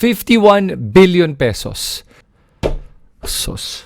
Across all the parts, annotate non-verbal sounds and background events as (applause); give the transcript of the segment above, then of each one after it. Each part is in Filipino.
51 billion pesos. Sus.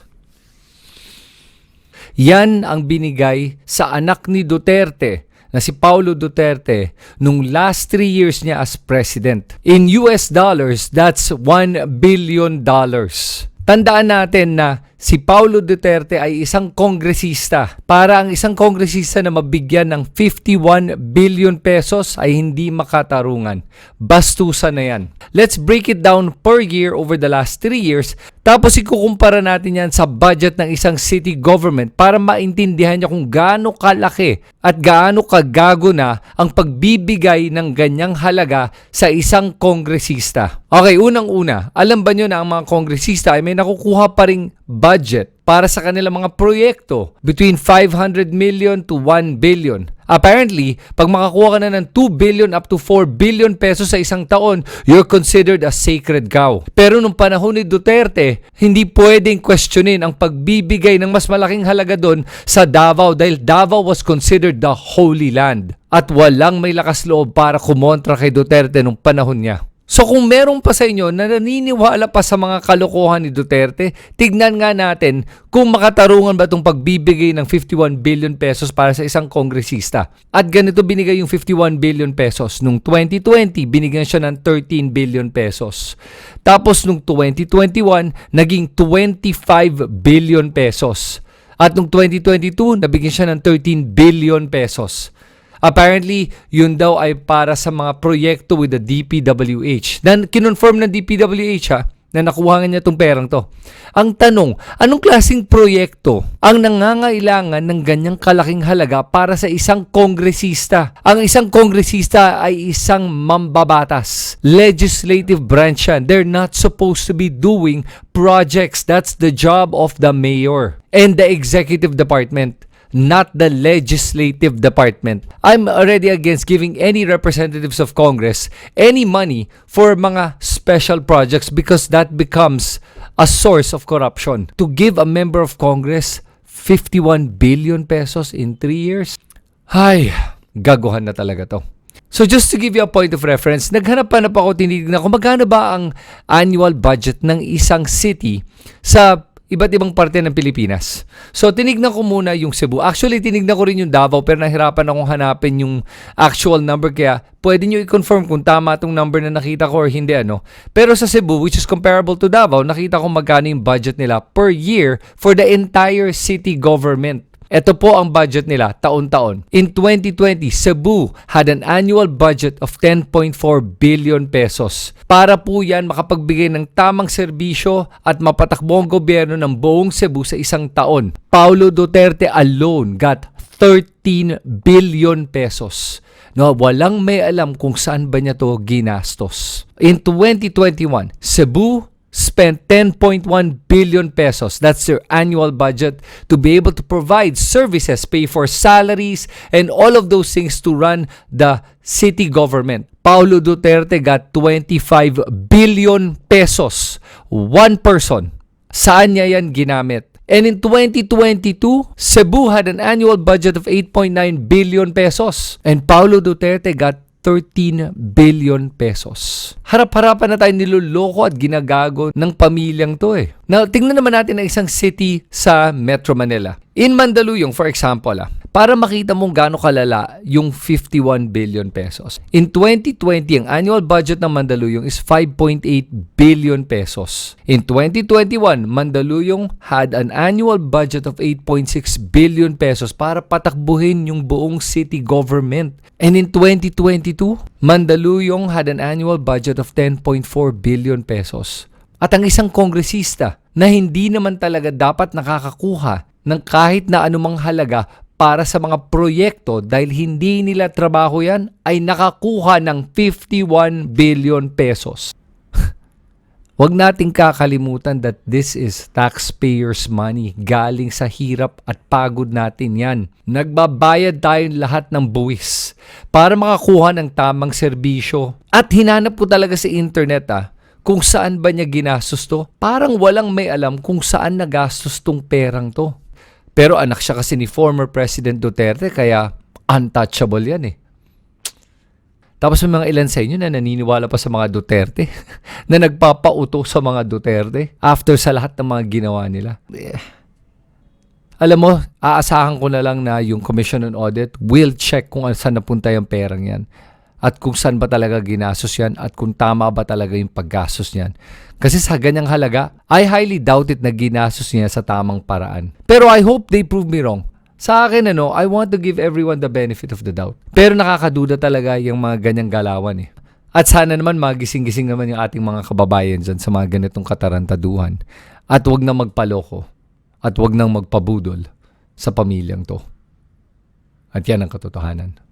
Yan ang binigay sa anak ni Duterte na si Paulo Duterte nung last three years niya as president. In US dollars, that's 1 billion dollars. Tandaan natin na si Paulo Duterte ay isang kongresista. Para ang isang kongresista na mabigyan ng 51 billion pesos ay hindi makatarungan. Bastusan na yan. Let's break it down per year over the last 3 years. Tapos ikukumpara natin yan sa budget ng isang city government para maintindihan niya kung gaano kalaki at gaano kagago na ang pagbibigay ng ganyang halaga sa isang kongresista. Okay, unang-una, alam ba nyo na ang mga kongresista ay may nakukuha pa ring budget para sa kanilang mga proyekto between 500 million to 1 billion. Apparently, pag makakuha ka na ng 2 billion up to 4 billion pesos sa isang taon, you're considered a sacred cow. Pero nung panahon ni Duterte, hindi pwedeng questionin ang pagbibigay ng mas malaking halaga doon sa Davao dahil Davao was considered the Holy Land. At walang may lakas loob para kumontra kay Duterte nung panahon niya. So kung meron pa sa inyo na naniniwala pa sa mga kalokohan ni Duterte, tignan nga natin kung makatarungan ba itong pagbibigay ng 51 billion pesos para sa isang kongresista. At ganito binigay yung 51 billion pesos. Nung 2020, binigyan siya ng 13 billion pesos. Tapos nung 2021, naging 25 billion pesos. At nung 2022, nabigyan siya ng 13 billion pesos. Apparently, yun daw ay para sa mga proyekto with the DPWH. Na kinonfirm ng DPWH ha, na nakuha niya itong perang to. Ang tanong, anong klasing proyekto ang nangangailangan ng ganyang kalaking halaga para sa isang kongresista? Ang isang kongresista ay isang mambabatas. Legislative branch yan. They're not supposed to be doing projects. That's the job of the mayor and the executive department not the legislative department. I'm already against giving any representatives of Congress any money for mga special projects because that becomes a source of corruption. To give a member of Congress 51 billion pesos in 3 years? Ay, gaguhan na talaga to. So just to give you a point of reference, naghanap-hanap ako tinignan kung magkano ba ang annual budget ng isang city sa iba't ibang parte ng Pilipinas. So, tinignan ko muna yung Cebu. Actually, tinignan ko rin yung Davao pero nahirapan akong hanapin yung actual number kaya pwede nyo i-confirm kung tama itong number na nakita ko or hindi ano. Pero sa Cebu, which is comparable to Davao, nakita ko magkano yung budget nila per year for the entire city government. Ito po ang budget nila taon-taon. In 2020, Cebu had an annual budget of 10.4 billion pesos. Para po yan makapagbigay ng tamang serbisyo at mapatakbo ang gobyerno ng buong Cebu sa isang taon. Paulo Duterte alone got 13 billion pesos. No, walang may alam kung saan ba niya to ginastos. In 2021, Cebu spent 10.1 billion pesos. That's their annual budget to be able to provide services, pay for salaries, and all of those things to run the city government. Paulo Duterte got 25 billion pesos. One person. Saan niya yan ginamit? And in 2022, Cebu had an annual budget of 8.9 billion pesos. And Paulo Duterte got 13 billion pesos. Harap-harapan na tayo niloloko at ginagago ng pamilyang to eh. Now, tingnan naman natin ang isang city sa Metro Manila. In Mandaluyong, for example, ah, para makita mong gaano kalala yung 51 billion pesos. In 2020, ang annual budget ng Mandaluyong is 5.8 billion pesos. In 2021, Mandaluyong had an annual budget of 8.6 billion pesos para patakbuhin yung buong city government. And in 2022, Mandaluyong had an annual budget of 10.4 billion pesos. At ang isang kongresista na hindi naman talaga dapat nakakakuha ng kahit na anumang halaga para sa mga proyekto dahil hindi nila trabaho yan ay nakakuha ng 51 billion pesos. (laughs) Huwag nating kakalimutan that this is taxpayers' money. Galing sa hirap at pagod natin yan. Nagbabayad tayong lahat ng buwis para makakuha ng tamang serbisyo. At hinanap ko talaga sa internet ah, kung saan ba niya ginastos to. Parang walang may alam kung saan nagastos tong perang to. Pero anak siya kasi ni former President Duterte kaya untouchable yan eh. Tapos may mga ilan sa inyo na naniniwala pa sa mga Duterte, (laughs) na nagpapauto sa mga Duterte after sa lahat ng mga ginawa nila. Eh, Alam mo, aasahan ko na lang na yung Commission on Audit will check kung saan napunta yung perang yan at kung saan ba talaga ginastos yan at kung tama ba talaga yung paggastos niyan. Kasi sa ganyang halaga, I highly doubt it na ginastos niya sa tamang paraan. Pero I hope they prove me wrong. Sa akin, ano, I want to give everyone the benefit of the doubt. Pero nakakaduda talaga yung mga ganyang galawan eh. At sana naman magising-gising naman yung ating mga kababayan dyan sa mga ganitong katarantaduhan. At wag na magpaloko. At wag nang magpabudol sa pamilyang to. At yan ang katotohanan.